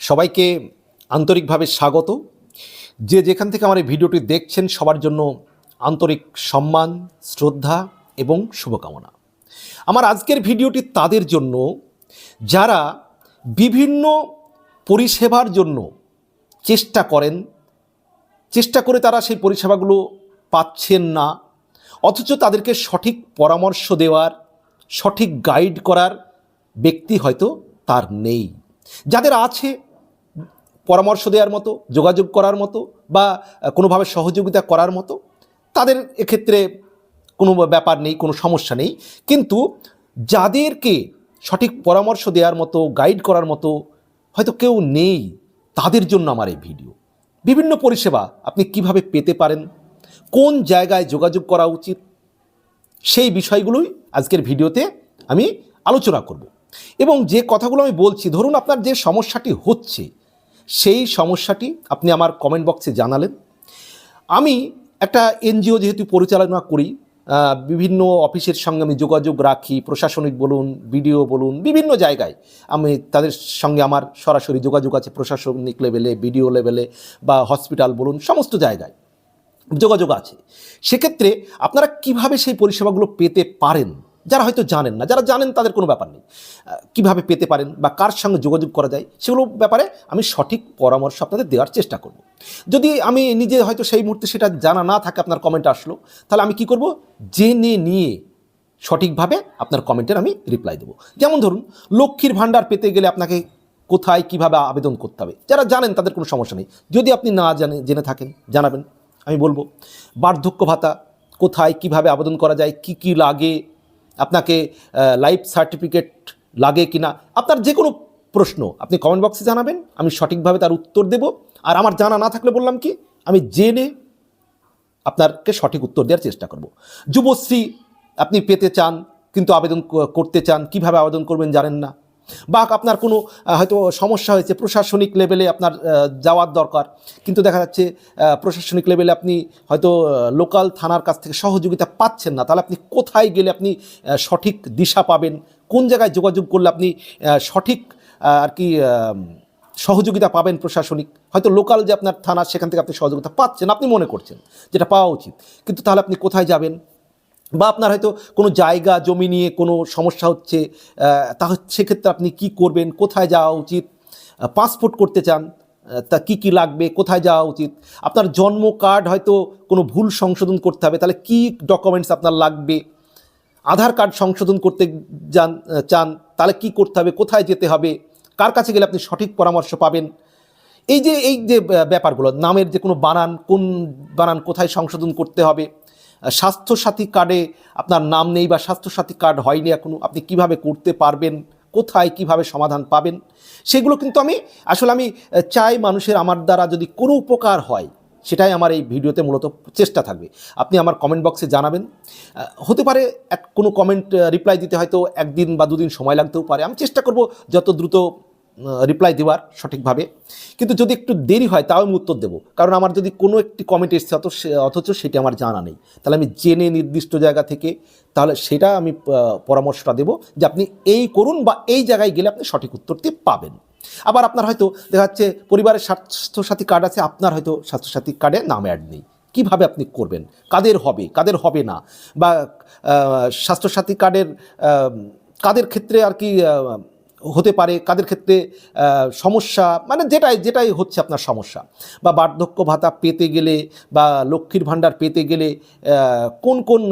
সবাইকে আন্তরিকভাবে স্বাগত। যে যেখান থেকে আমার এই ভিডিওটি দেখছেন, সবার জন্য আন্তরিক সম্মান, শ্রদ্ধা এবং শুভকামনা। আমার আজকের ভিডিওটি তাদের জন্য, যারা বিভিন্ন পরিষেবার জন্য চেষ্টা করেন, চেষ্টা করে তারা সেই পরিষেবাগুলো পাচ্ছেন না, অথচ তাদেরকে সঠিক পরামর্শ দেওয়ার, সঠিক গাইড করার ব্যক্তি হয়তো তার নেই। যাদের আছে পরামর্শ দেওয়ার মতো, যোগাযোগ করার মতো বা কোনোভাবে সহযোগিতা করার মতো, তাদের এক্ষেত্রে কোনো ব্যাপার নেই, কোনো সমস্যা নেই। কিন্তু যাদেরকে সঠিক পরামর্শ দেওয়ার মতো, গাইড করার মতো হয়তো কেউ নেই, তাদের জন্য আমার এই ভিডিও। বিভিন্ন পরিষেবা আপনি কীভাবে পেতে পারেন, কোন জায়গায় যোগাযোগ করা উচিত, সেই বিষয়গুলোই আজকের ভিডিওতে আমি আলোচনা করব। এবং যে কথাগুলো আমি বলছি, ধরুন আপনার যে সমস্যাটি হচ্ছে সেই সমস্যাটি আপনি আমার কমেন্ট বক্সে জানালেন। আমি একটা এনজিও যেহেতু পরিচালনা করি বিভিন্ন অফিসের সঙ্গে আমি যোগাযোগ রাখি, প্রশাসনিক বলুন, বিডিও বলুন, বিভিন্ন জায়গায় আমি তাদের সঙ্গে আমার সরাসরি যোগাযোগ আছে, প্রশাসনিক লেভেলে, বিডিও লেভেলে বা হসপিটাল বলুন, সমস্ত জায়গায় যোগাযোগ আছে। সেক্ষেত্রে আপনারা কীভাবে সেই পরিষেবাগুলো পেতে পারেন? যারা হয়তো জানেন না, যারা জানেন তাদের কোনো ব্যাপার নেই। কীভাবে পেতে পারেন বা কার সঙ্গে যোগাযোগ করা যায়, সেগুলো ব্যাপারে আমি সঠিক পরামর্শ আপনাদের দেওয়ার চেষ্টা করব। যদি আমি নিজে হয়তো সেই মুহূর্তে সেটা জানা না থাকে, আপনার কমেন্ট আসলো, তাহলে আমি কি করব? জেনে নিয়ে সঠিকভাবে আপনার কমেন্টের আমি রিপ্লাই দেবো। যেমন ধরুন, লক্ষ্মীর ভাণ্ডার পেতে গেলে আপনাকে কোথায় কীভাবে আবেদন করতে হবে? যারা জানেন তাদের কোনো সমস্যা নেই। যদি আপনি না জানে, জেনে থাকেন, জানাবেন। আমি বলব, বার্ধক্য ভাতা কোথায়, কীভাবে আবেদন করা যায়, কি কি লাগে আপনাকে লাইফ সার্টিফিকেট লাগে কি না? আপনার যে কোনো প্রশ্ন আপনি কমেন্ট বক্সে জানাবেন, আমি সঠিকভাবে তার উত্তর দেব। আর আমার জানা না থাকলে বললাম কি, আমি জেনে আপনাকে সঠিক উত্তর দেওয়ার চেষ্টা করব। যুবশ্রী, আপনি পেতে চান, কিন্তু আবেদন করতে চান, কীভাবে আবেদন করবেন জানেন না। বা আপনার কোনো হয়তো সমস্যা হয়েছে প্রশাসনিক লেভেলে আপনার যাওয়ার দরকার। কিন্তু দেখা যাচ্ছে প্রশাসনিক লেভেলে আপনি হয়তো লোকাল থানার কাছ থেকে সহযোগিতা পাচ্ছেন না। তাহলে আপনি কোথায় গেলে আপনি সঠিক দিশা পাবেন? কোন জায়গায় যোগাযোগ করলে আপনি সঠিক আর কি সহযোগিতা পাবেন প্রশাসনিক? হয়তো লোকাল যে আপনার থানা, সেখান থেকে আপনি সহযোগিতা পাচ্ছেন, আপনি মনে করছেন যেটা পাওয়া উচিত। কিন্তু তাহলে আপনি কোথায় যাবেন? বা আপনার হয়তো কোনো জায়গা, জমি নিয়ে কোনো সমস্যা হচ্ছে তা সেক্ষেত্রে আপনি কি করবেন? কোথায় যাওয়া উচিত? পাসপোর্ট করতে চান তা কি কি লাগবে? কোথায় যাওয়া উচিত? আপনার জন্ম কার্ড হয়তো কোনো ভুল সংশোধন করতে হবে, তাহলে কি ডকুমেন্টস আপনার লাগবে? আধার কার্ড সংশোধন করতে যান চান, তাহলে কি করতে হবে? কোথায় যেতে হবে? কার কাছে গেলে আপনি সঠিক পরামর্শ পাবেন? এই যে এই যে ব্যাপারগুলো, নামের যে কোনো বানান, কোন বানান কোথায় সংশোধন করতে হবে? স্বাস্থ্যসাথী কার্ডে আপনার নাম নেই বা স্বাস্থ্যসাথী কার্ড হয়নি এখনও আপনি কীভাবে করতে পারবেন? কোথায় কীভাবে সমাধান পাবেন? সেগুলো কিন্তু আমি, আসলে আমি চাই মানুষের আমার দ্বারা যদি কোনো উপকার হয়, সেটাই আমার এই ভিডিওতে মূলত চেষ্টা থাকবে। আপনি আমার কমেন্ট বক্সে জানাবেন। হতে পারে এক, কোনো কমেন্ট রিপ্লাই দিতে হয়তো একদিন বা দুদিন সময় লাগতেও পারে। আমি চেষ্টা করব যত দ্রুত রিপ্লাই দেওয়ার সঠিকভাবে। কিন্তু যদি একটু দেরি হয়, তাও আমি উত্তর দেবো। কারণ আমার যদি কোনো একটি কমেন্ট এসছে, অত অথচ সেটি আমার জানা নেই। তাহলে আমি জেনে নির্দিষ্ট জায়গা থেকে, তাহলে সেটা আমি পরামর্শটা দেবো যে আপনি এই করুন বা এই জায়গায় গেলে আপনি সঠিক উত্তরটি পাবেন। আবার আপনার হয়তো দেখা যাচ্ছে পরিবারের স্বাস্থ্যসাথী কার্ড আছে, আপনার হয়তো স্বাস্থ্যসাথী কার্ডে নাম অ্যাড নেই। কীভাবে আপনি করবেন? কাদের হবে? কাদের হবে না? বা স্বাস্থ্যসাথী কার্ডের কাদের ক্ষেত্রে আর কি হতে পারে, কাদের ক্ষেত্রে সমস্যা মানে যেটাই যেটাই হচ্ছে আপনার সমস্যা। বা বার্ধক্য ভাতা পেতে গেলে বা লক্ষ্মীর ভাণ্ডার পেতে গেলে কোন কোন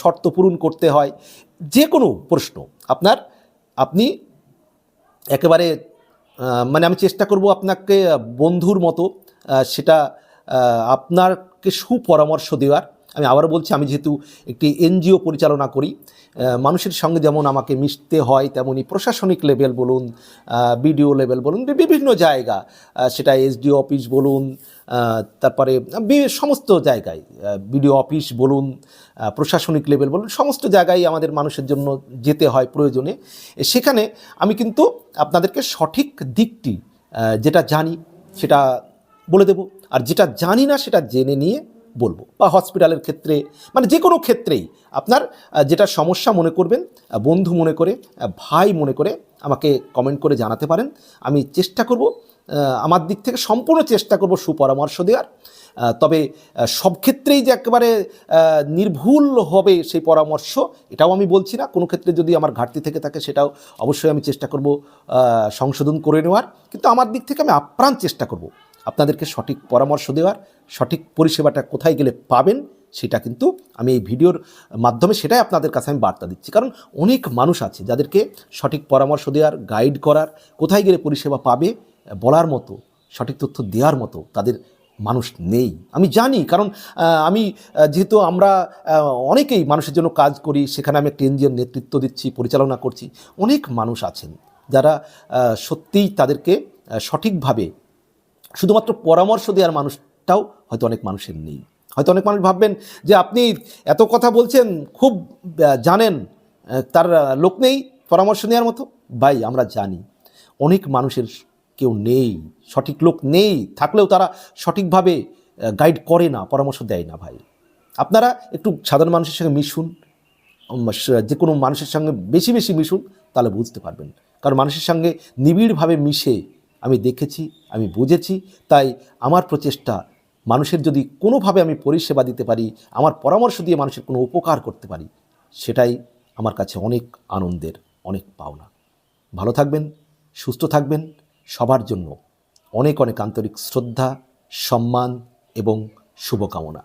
শর্ত পূরণ করতে হয় যে কোনো প্রশ্ন আপনার, আপনি একেবারে মানে আমি চেষ্টা করব আপনাকে বন্ধুর মতো সেটা আপনাকে সুপরামর্শ দেওয়ার আমি আবারও বলছি, আমি যেহেতু একটি এনজিও পরিচালনা করি মানুষের সঙ্গে যেমন আমাকে মিশতে হয়, তেমনি প্রশাসনিক লেভেল বলুন বিডিও লেভেল বলুন বিভিন্ন জায়গা সেটা এসডিও অফিস বলুন তারপরে সমস্ত জায়গায় বিডিও অফিস বলুন প্রশাসনিক লেভেল বলুন, সমস্ত জায়গায় আমাদের মানুষের জন্য যেতে হয় প্রয়োজনে। সেখানে আমি কিন্তু আপনাদেরকে সঠিক দিকটি যেটা জানি সেটা বলে দেব। আর যেটা জানি না সেটা জেনে নিয়ে বলব, বা হসপিটালের ক্ষেত্রে মানে যে কোনো ক্ষেত্রেই আপনার যেটা সমস্যা মনে করবেন বন্ধু মনে করে ভাই মনে করে, আমাকে কমেন্ট করে জানাতে পারেন। আমি চেষ্টা করব আমার দিক থেকে সম্পূর্ণ চেষ্টা করব সুপরামর্শ দেওয়ার। তবে সব ক্ষেত্রেই যে একেবারে নির্ভুল হবে সেই পরামর্শ, এটাও আমি বলছি না। কোনো ক্ষেত্রে যদি আমার ঘাটতি থেকে থাকে, সেটাও অবশ্যই আমি চেষ্টা করব সংশোধন করে নেওয়ার। কিন্তু আমার দিক থেকে আমি আপ্রাণ চেষ্টা করব আপনাদেরকে সঠিক পরামর্শ দেওয়ার। সঠিক পরিষেবাটা কোথায় গেলে পাবেন সেটা কিন্তু আমি এই ভিডিওর মাধ্যমে সেটাই আপনাদের কাছে আমি বার্তা দিচ্ছি। কারণ অনেক মানুষ আছে যাদেরকে সঠিক পরামর্শ দেওয়ার গাইড করার, কোথায় গেলে পরিষেবা পাবে বলার মতো, সঠিক তথ্য দেওয়ার মতো তাদের মানুষ নেই। আমি জানি, কারণ আমি যেহেতু আমরা অনেকেই মানুষের জন্য কাজ করি, সেখানে আমি একটা এনজিওর নেতৃত্ব দিচ্ছি, পরিচালনা করছি। অনেক মানুষ আছেন যারা সত্যিই তাদেরকে সঠিকভাবে শুধুমাত্র পরামর্শ দেওয়ার মানুষটাও হয়তো অনেক মানুষের নেই। হয়তো অনেক মানুষ ভাববেন যে আপনি এত কথা বলছেন, খুব জানেন তার লোক নেই, পরামর্শ নেওয়ার মতো? ভাই, আমরা জানি অনেক মানুষের কেউ নেই, সঠিক লোক নেই, থাকলেও তারা সঠিকভাবে গাইড করে না, পরামর্শ দেয় না ভাই। আপনারা একটু সাধারণ মানুষের সঙ্গে মিশুন যে কোনো মানুষের সঙ্গে বেশি বেশি মিশুন, তাহলে বুঝতে পারবেন। কারণ মানুষের সঙ্গে নিবিড়ভাবে মিশে আমি দেখেছি, আমি বুঝেছি, তাই আমার প্রচেষ্টা মানুষের যদি কোনোভাবে আমি পরিষেবা দিতে পারি, আমার পরামর্শ দিয়ে মানুষের কোনো উপকার করতে পারি, সেটাই আমার কাছে অনেক আনন্দের, অনেক পাওনা। ভালো থাকবেন, সুস্থ থাকবেন, সবার জন্য অনেক অনেক আন্তরিক শ্রদ্ধা, সম্মান এবং শুভকামনা।